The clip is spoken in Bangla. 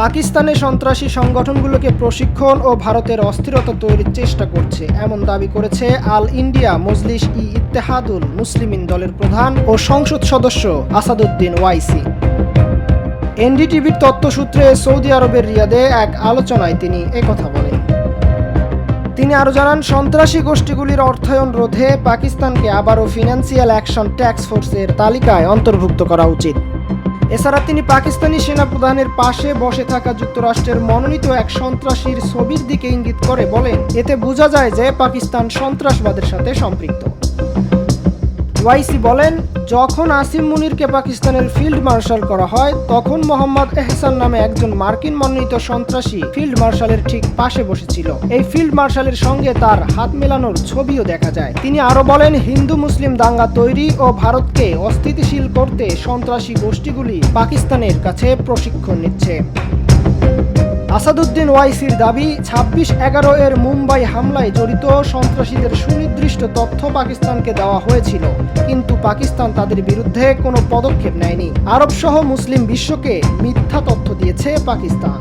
পাকিস্তানে সন্ত্রাসী সংগঠনগুলোকে প্রশিক্ষণ ও ভারতের অস্থিরতা তৈরির চেষ্টা করছে, এমন দাবি করেছে আল ইন্ডিয়া মজলিস ই ইত্তেহাদুল মুসলিমিন দলের প্রধান ও সংসদ সদস্য আসাদুদ্দিন ওয়াইসি। এনডিটিভির তথ্যসূত্রে সৌদি আরবের রিয়াদে এক আলোচনায় তিনি একথা বলেন। তিনি আরও জানান, সন্ত্রাসী গোষ্ঠীগুলির অর্থায়ন রোধে পাকিস্তানকে আবারও ফিনান্সিয়াল অ্যাকশন ট্যাক্স ফোর্সের তালিকায় অন্তর্ভুক্ত করা উচিত। এছাড়া তিনি পাকিস্তানি সেনাপ্রধানের পাশে বসে থাকা যুক্তরাষ্ট্রের মনোনীত এক সন্ত্রাসীর ছবির দিকে ইঙ্গিত করে বলেন, এতে বোঝা যায় যে পাকিস্তান সন্ত্রাসবাদের সাথে সম্পৃক্ত। ওয়াইসি বলেন, যখন আসিম মুনিরকে পাকিস্তানের ফিল্ড মার্শাল করা হয়, তখন মোহাম্মদ এহসান নামে একজন মার্কিন মনোনীত সন্ত্রাসী ফিল্ড মার্শালের ঠিক পাশে বসেছিল। এই ফিল্ড মার্শালের সঙ্গে তার হাত মেলানোর ছবিও দেখা যায়। তিনি আরও বলেন, হিন্দু মুসলিম দাঙ্গা তৈরি ও ভারতকে অস্থিতিশীল করতে সন্ত্রাসী গোষ্ঠীগুলি পাকিস্তানের কাছে প্রশিক্ষণ নিচ্ছে। আসাদুদ্দিন ওয়াইসির দাবি, ছাব্বিশ এগারো এর মুম্বাই হামলায় জড়িত সন্ত্রাসীদের সুনির্দিষ্ট তথ্য পাকিস্তানকে দেওয়া হয়েছিল, কিন্তু পাকিস্তান তাদের বিরুদ্ধে কোনো পদক্ষেপ নেয়নি। আরব সহ মুসলিম বিশ্বকে মিথ্যা তথ্য দিয়েছে পাকিস্তান।